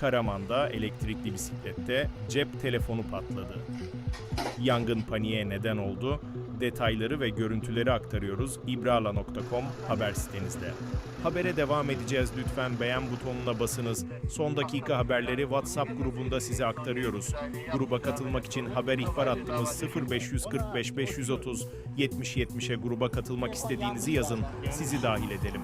Karaman'da elektrikli bisiklette cep telefonu patladı. Yangın paniğe neden oldu. Detayları ve görüntüleri aktarıyoruz ibrala.com haber sitenizde. Habere devam edeceğiz. Lütfen beğen butonuna basınız. Son dakika haberleri WhatsApp grubunda size aktarıyoruz. Gruba katılmak için haber ihbar hattımız 0545 530 70 70'e gruba katılmak istediğinizi yazın. Sizi dahil edelim.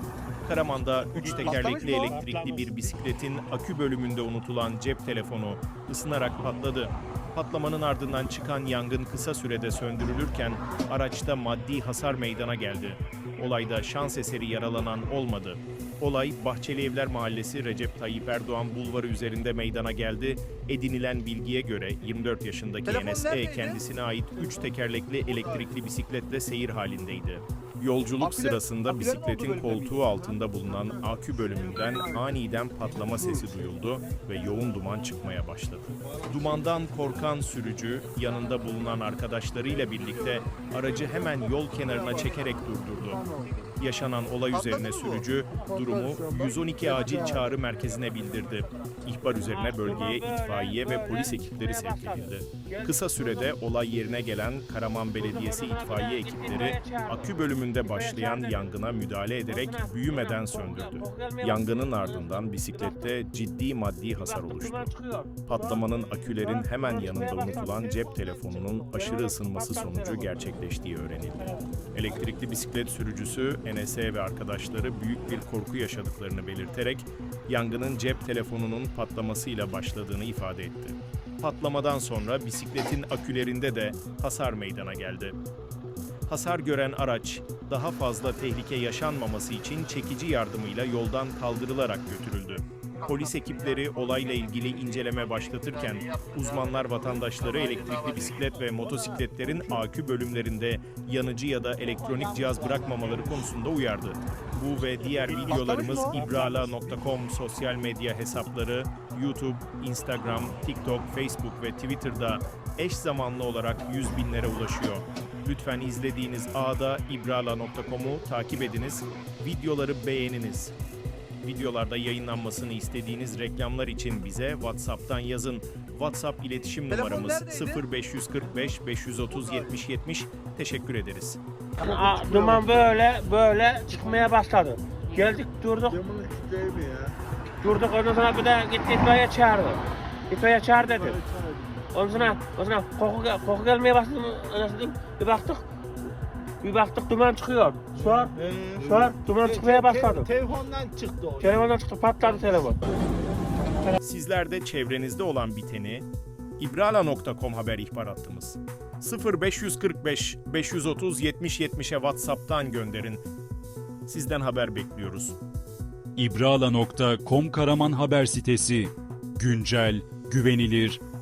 Karaman'da 3 tekerlekli elektrikli bir bisikletin akü bölümünde unutulan cep telefonu ısınarak patladı. Patlamanın ardından çıkan yangın kısa sürede söndürülürken araçta maddi hasar meydana geldi. Olayda şans eseri yaralanan olmadı. Olay Bahçeli Evler Mahallesi Recep Tayyip Erdoğan Bulvarı üzerinde meydana geldi. Edinilen bilgiye göre 24 yaşındaki Telefon Enes E kendisine ait 3 tekerlekli elektrikli bisikletle seyir halindeydi. Yolculuk Aküler- sırasında akülerin bisikletin bölümde koltuğu altında bulunan akü bölümünden aniden patlama sesi duyuldu ve yoğun duman çıkmaya başladı. Dumandan korkan sürücü yanında bulunan arkadaşlarıyla birlikte aracı hemen yol kenarına çekerek durdurdu. Yaşanan olay üzerine sürücü durumu 112 acil çağrı merkezine bildirdi. İhbar üzerine bölgeye itfaiye ve polis ekipleri sevk edildi. Kısa sürede olay yerine gelen Karaman Belediyesi itfaiye ekipleri akü bölümünde başlayan yangına müdahale ederek büyümeden söndürdü. Yangının ardından bisiklette ciddi maddi hasar oluştu. Patlamanın akülerin hemen yanında unutulan cep telefonunun aşırı ısınması sonucu gerçekleştiği öğrenildi. Elektrikli bisiklet sürücüsü Enes'e ve arkadaşları büyük bir korku yaşadıklarını belirterek yangının cep telefonunun patlamasıyla başladığını ifade etti. Patlamadan sonra bisikletin akülerinde de hasar meydana geldi. Hasar gören araç daha fazla tehlike yaşanmaması için çekici yardımıyla yoldan kaldırılarak götürüldü. Polis ekipleri olayla ilgili inceleme başlatırken uzmanlar vatandaşları elektrikli bisiklet ve motosikletlerin akü bölümlerinde yanıcı ya da elektronik cihaz bırakmamaları konusunda uyardı. Bu ve diğer videolarımız ibrala.com sosyal medya hesapları, YouTube, Instagram, TikTok, Facebook ve Twitter'da eş zamanlı olarak 100 binlere ulaşıyor. Lütfen izlediğiniz ağda ibrala.com'u takip ediniz, videoları beğeniniz. Videolarda yayınlanmasını istediğiniz reklamlar için bize WhatsApp'tan yazın. WhatsApp iletişim Telefon numaramız neredeydi? 0545 530 70 70. Teşekkür ederiz. Aa, Duman böyle böyle çıkmaya başladı. Geldik durduk Camını kitleyim ya. durduk ondan sonra bir de gitti itfaiye çağırdı. İtfaiye çağır dedi. Ondan sonra, ondan sonra koku, gel- koku gelmeye başladı. Sonra bir baktık bir baktık duman çıkıyor. Sonra, sonra duman çıkmaya başladı. telefondan çıktı o. Telefondan çıktı patladı telefon. Sizler de çevrenizde olan biteni ibrala.com haber ihbar hattımız 0545 530 70 70'e WhatsApp'tan gönderin. Sizden haber bekliyoruz. İbrala.com Karaman haber sitesi. Güncel, güvenilir,